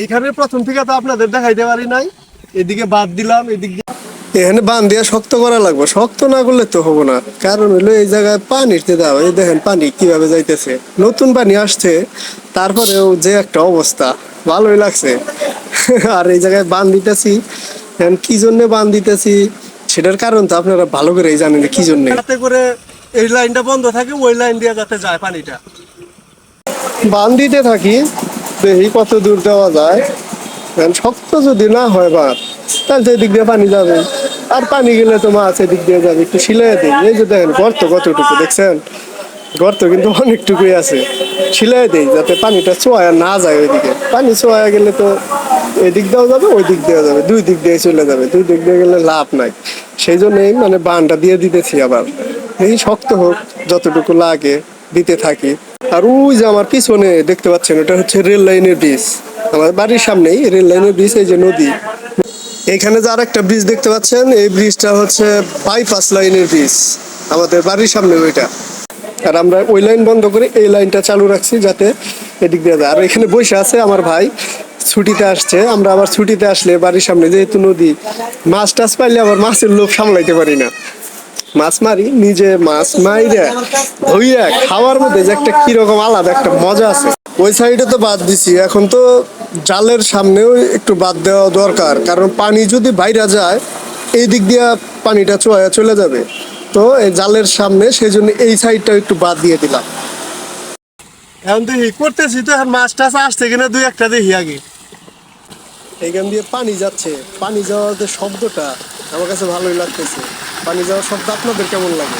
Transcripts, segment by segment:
এইখানে প্রথম থেকে তো আপনাদের দেখাইতে পারি নাই। এদিকে বাদ দিলাম এদিক দিয়ে এখানে বান দিয়া শক্ত করা লাগবে। শক্ত না করলে তো হব না। কারণ হলো এই জায়গায় পানি দাও। এই দেখেন পানি কীভাবে যাইতেছে। নতুন পানি আসছে। তারপরেও যে একটা অবস্থা। ভালোই লাগছে। আর এই জায়গায় বান দিতেছি। এখন কি জন্য বান দিতেছি? সেটার কারণ তো আপনারা ভালো করেই জানেন কি জন্য। যাতে করে এই লাইনটা বন্ধ থাকে ওই লাইন দিয়ে যাতে যায় পানিটা। বান দিতে থাকি। দেখি কত দূর দেওয়া যায় শক্ত যদি না হয় বাঁধ তাহলে তো এদিক দিয়ে পানি যাবে। আর পানি গেলে তো মাছ এদিক দিয়ে যাবে, একটু সিলাই দিই। এই যে দেখেন, গর্ত কতটুকু, দেখছেন? গর্ত কিন্তু অনেকটুকুই আছে। সিলাই দেই, যাতে পানিটা চোয়া না যায় ওইদিকে। পানি চোয়া গেলে তো এদিক দিয়েও যাবে ওই দিক দিয়েও যাবে, দুই দিক দিয়ে চলে যাবে। দুই দিক দিয়ে গেলে লাভ নাই। সেই জন্যই মানে বানটা দিয়ে দিতেছি আবার। এই শক্ত হোক, যতটুকু লাগে, দিতে থাকি। আর ওই যে আমার পিছনে দেখতে পাচ্ছেন, ওটা হচ্ছে রেল লাইনের ব্রিজ। আমার বাড়ির সামনেই রেল লাইনের ব্রিজ, এই যে নদী। এখানে যে আরেকটা ব্রিজ দেখতে পাচ্ছেন, এই ব্রিজটা হচ্ছে বাইপাস লাইনের ব্রিজ। আমাদের বাড়ির সামনে ওইটা। আর আমরা ওই লাইন বন্ধ করে এই লাইনটা চালু রাখছি যাতে এদিক দিয়ে যায়। আর এখানে বসে আছে আমার ভাই, ছুটিতে আসছে। আমরা আবার ছুটিতে আসলে বাড়ির সামনে যেহেতু নদী মাছ টাছ পাইলে আবার মাছের লোভ সামলাইতে পারি না। মাছ মারি, নিজে মাছ মাইরে ধুইয়া খাওয়ার মধ্যে যে একটা কীরকম আলাদা একটা মজা আছে। ওই সাইডে তো বাদ দিছি, এখন তো জালের সামনেও একটু বাদ দেওয়া দরকার, কারণ পানি যদি বাইরে যায়, এই দিক দিয়ে পানিটা চোয়া চলে যাবে। তো এই জালের সামনে সেই জন্য এই সাইডটা একটু বাদ দিয়ে দিলাম। এখন দেখি, করতেছি তো এখন মাছ টাছ আসছে কিনা দুই একটা দেখি আগে। এইখান দিয়ে পানি যাচ্ছে, পানি যাওয়ার যে শব্দটা আমার কাছে ভালোই লাগতেছে। পানি যাওয়ার শব্দ আপনাদের কেমন লাগে?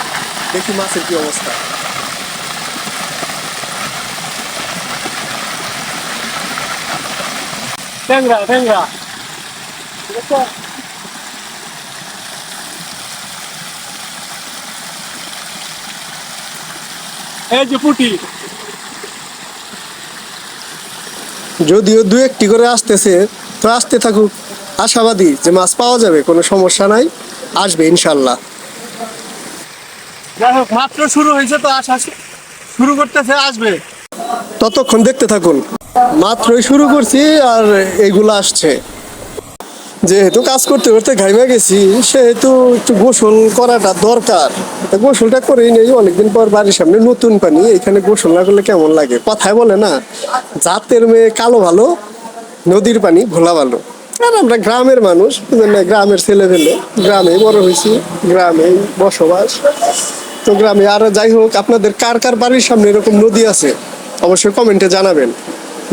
দেখি মাছের কি অবস্থা। ট্যাংরা ট্যাংরা। এই যে পুটি। যদিও দু একটি করে আসতেছে তো আসতে থাকুক। আশাবাদী যে মাছ পাওয়া যাবে কোনো সমস্যা নাই। আসবে ইনশাল্লাহ। যাই হোক মাত্র শুরু হয়েছে তো আসা। শু- শুরু করতেছে আসবে। ততক্ষণ দেখতে থাকুন। মাত্রই শুরু করছি আর এগুলো আসছে। যেহেতু কাজ করতে করতে ঘাইমা গেছি সেহেতু একটু গোসল করাটা দরকার। গোসলটা করেই নেই অনেকদিন পর বাড়ির সামনে নতুন পানি এখানে গোসল না করলে কেমন লাগে? কথায় বলে না জাতের মেয়ে কালো ভালো নদীর পানি ভোলা ভালো। আর আমরা গ্রামের মানুষ গ্রামের ছেলে ফেলে গ্রামে বড় হয়েছি, গ্রামেই বসবাস। তো গ্রামে, আর যাই হোক, আপনাদের কার কার বাড়ির সামনে এরকম নদী আছে? অবশ্যই কমেন্টে জানাবেন।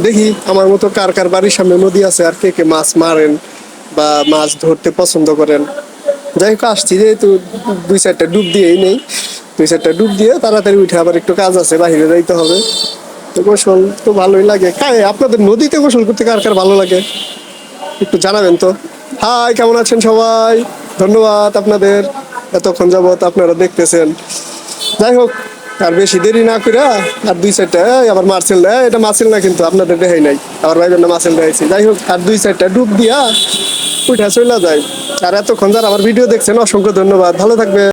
দেখি আমার মতো কার কার বাড়ির সামনে নদী আছে আর কে কে মাছ মারেন বা মাছ ধরতে পছন্দ করেন। যাই হোক, আসছি, যেহেতু দুই চারটা ডুব দিয়েই নেই। দুই চারটা ডুব দিয়ে তাড়াতাড়ি উঠে আবার একটু কাজ আছে, বাইরে যাইতে হবে। তো গোসল তো ভালোই লাগে। কায়, আপনাদের নদীতে গোসল করতে কার কার ভালো লাগে? একটু জানাবেন তো। হাই কেমন আছেন সবাই? ধন্যবাদ আপনাদের। এতক্ষণ যাবত আপনারা দেখতেছেন। যাই হোক, আর বেশি দেরি না করে আর দুই চারটা আবার মার্সেল দেয় এটা মার্সেল না কিন্তু আপনাদের দেখাই নাই। আবার ভাইবেন না মার্সেল দেখাইছি। যাই হোক, আর দুই সাইডটা ডুব দিয়া উঠা চলে যায়। আর এতক্ষণ যারা আমার ভিডিও দেখছেন, অসংখ্য ধন্যবাদ। ভালো থাকবে